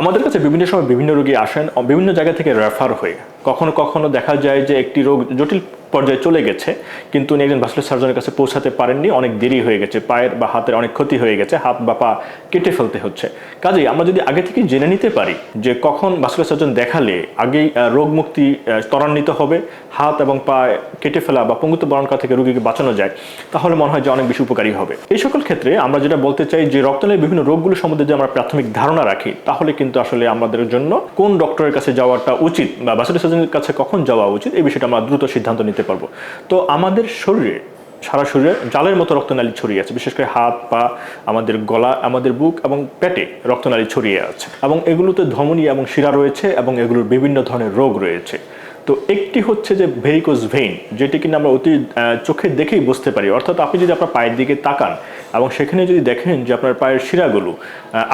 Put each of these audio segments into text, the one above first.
আমাদের কাছে বিভিন্ন সময় বিভিন্ন রোগী আসেন, বিভিন্ন জায়গা থেকে রেফার হয়ে। কখনো কখনো দেখা যায় যে একটি রোগ জটিল পর্যায়ে চলে গেছে, কিন্তু উনি একজন ভাস্কুলার সার্জনের কাছে পৌঁছাতে পারেননি, অনেক দেরি হয়ে গেছে, পায়ের বা হাতের অনেক ক্ষতি হয়ে গেছে, হাত বা পা কেটে ফেলতে হচ্ছে। কাজেই আমরা যদি আগে থেকে জেনে নিতে পারি যে কখন ভাস্কুলার সার্জন দেখালে আগেই রোগ মুক্তি ত্বরান্বিত হবে, হাত এবং পা কেটে ফেলা বা পঙ্গুত্ব বরণ করা থেকে রোগীকে বাঁচানো যায়, তাহলে মনে হয় যে অনেক বেশি উপকারী হবে। এই সকল ক্ষেত্রে আমরা যেটা বলতে চাই যে রক্তনালীর বিভিন্ন রোগগুলো সম্বন্ধে যদি আমরা প্রাথমিক ধারণা রাখি, তাহলে কিন্তু আসলে আমাদের জন্য কোন ডক্টরের কাছে যাওয়াটা উচিত বা ভাস্কুলার সার্জনের কাছে কখন যাওয়া উচিত, এই বিষয়টা আমরা দ্রুত সিদ্ধান্ত নিতে পারব। তো আমাদের শরীরে, সারা শরীরে জালের মতো রক্তনালী ছড়িয়ে আছে, বিশেষ করে হাত, পা, আমাদের গলা, আমাদের বুক এবং পেটে রক্তনালী ছড়িয়ে আছে। এবং এগুলোতে ধমনী এবং শিরা রয়েছে এবং এগুলোর বিভিন্ন ধরনের রোগ রয়েছে। তো একটি হচ্ছে যে ভেরিকোজ ভেইন যেটি কিনা আমরা অতি চোখে দেখেই বুঝতে পারি। অর্থাৎ আপনি যদি আপনার পায়ের দিকে তাকান এবং সেখানে যদি দেখেন যে আপনার পায়ের শিরাগুলো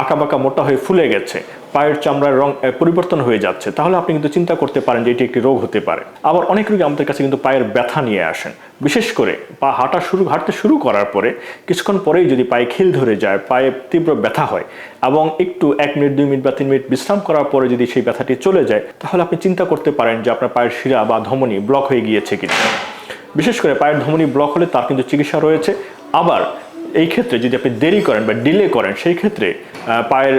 আঁকা বাঁকা মোটা হয়ে ফুলে গেছে, পায়ের চামড়ার রং পরিবর্তন হয়ে যাচ্ছে, তাহলে আপনি কিন্তু চিন্তা করতে পারেন যে এটি একটি রোগ হতে পারে। আবার অনেক রোগী আমাদের কাছে কিন্তু পায়ের ব্যথা নিয়ে আসেন। বিশেষ করে পা হাঁটা শুরু, হাঁটতে শুরু করার পরে কিছুক্ষণ পরেই যদি পায়ে খিল ধরে যায়, পায়ে তীব্র ব্যথা হয় এবং একটু এক মিনিট, দুই মিনিট বা তিন মিনিট বিশ্রাম করার পরে যদি সেই ব্যথাটি চলে যায়, তাহলে আপনি চিন্তা করতে পারেন যে আপনার পায়ের শিরা বা ধমনী ব্লক হয়ে গিয়েছে কিনা। বিশেষ করে পায়ের ধমনী ব্লক হলে তার কিন্তু চিকিৎসা রয়েছে। আবার এই ক্ষেত্রে যদি আপনি দেরি করেন বা ডিলে করেন, সেই ক্ষেত্রে পায়ের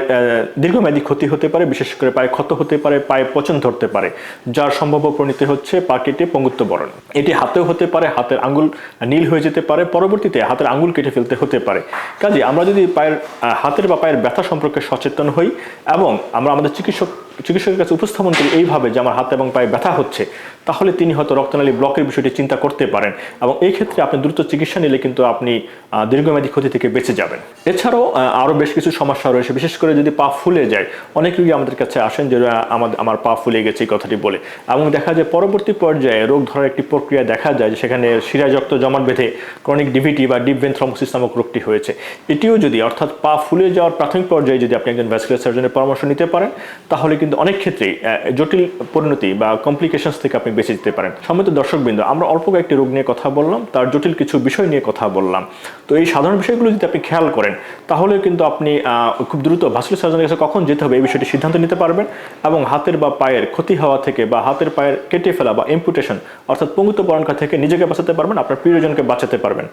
দীর্ঘমেয়াদী ক্ষতি হতে পারে, বিশেষ করে পায়ে ক্ষত হতে পারে, পায়ে পচন ধরতে পারে, যার সম্ভাব্য পরিণতি হচ্ছে পা কেটে পঙ্গুত্ব বরণ। এটি হাতেও হতে পারে, হাতের আঙ্গুল নীল হয়ে যেতে পারে, পরবর্তীতে হাতের আঙ্গুল কেটে ফেলতে হতে পারে। কাজে আমরা যদি পায়ের হাতের বা পায়ের ব্যথা সম্পর্কে সচেতন হই এবং আমরা আমাদের চিকিৎসক, চিকিৎসকের কাছে উপস্থাপন করি এইভাবে যে আমার হাত এবং পায়ে ব্যথা হচ্ছে তাহলে তিনি হয়তো রক্তনালী ব্লকের বিষয়টি চিন্তা করতে পারেন এবং এই ক্ষেত্রে আপনি দ্রুত চিকিৎসা নিলে কিন্তু আপনি দীর্ঘমেয়াদী ক্ষতি থেকে বেঁচে যাবেন। এছাড়াও আরও বেশ কিছু সমস্যা রয়েছে। বিশেষ করে যদি পা ফুলে যায়, অনেক রোগী আমাদের কাছে আসেন যে আমাদের আমার পা ফুলে গেছে, এই কথাটি বলে। এবং দেখা যায় পরবর্তী পর্যায়ে রোগ ধরার একটি প্রক্রিয়া দেখা যায় যে, সেখানে শিরায় রক্ত জমাট বেঁধে ক্রনিক ডিভিটি বা ডিপ ভেন থ্রম্বোসিস নামক রোগটি হয়েছে। এটিও যদি, অর্থাৎ পা ফুলে যাওয়ার প্রাথমিক পর্যায়ে যদি আপনি একজন ভ্যাসকুলার সার্জনের পরামর্শ নিতে পারেন, তাহলে কিন্তু অনেক ক্ষেত্রেই জটিল পরিণতি বা কমপ্লিকেশনস থেকে আপনি বেঁচে যেতে পারেন। সম্মিত দর্শকবৃন্দ, আমরা অল্প কয়েকটি রোগ নিয়ে কথা বললাম, তার জটিল কিছু বিষয় নিয়ে কথা বললাম। তো এই সাধারণ বিষয়গুলো যদি আপনি খেয়াল করেন তাহলে কিন্তু আপনি খুব দ্রুত ভাস্কুলার সার্জনের কাছে কখন যেতে হবে এই বিষয়টি সিদ্ধান্ত নিতে পারবেন এবং হাতের বা পায়ের ক্ষতি হওয়া থেকে বা হাতের পায়ের কেটে ফেলা বা ইম্পুটেশন অর্থাৎ পঙ্গুত্ব পরণকা থেকে নিজেকে বাঁচাতে পারবেন, আপনার প্রিয়জনকে বাঁচাতে পারবেন।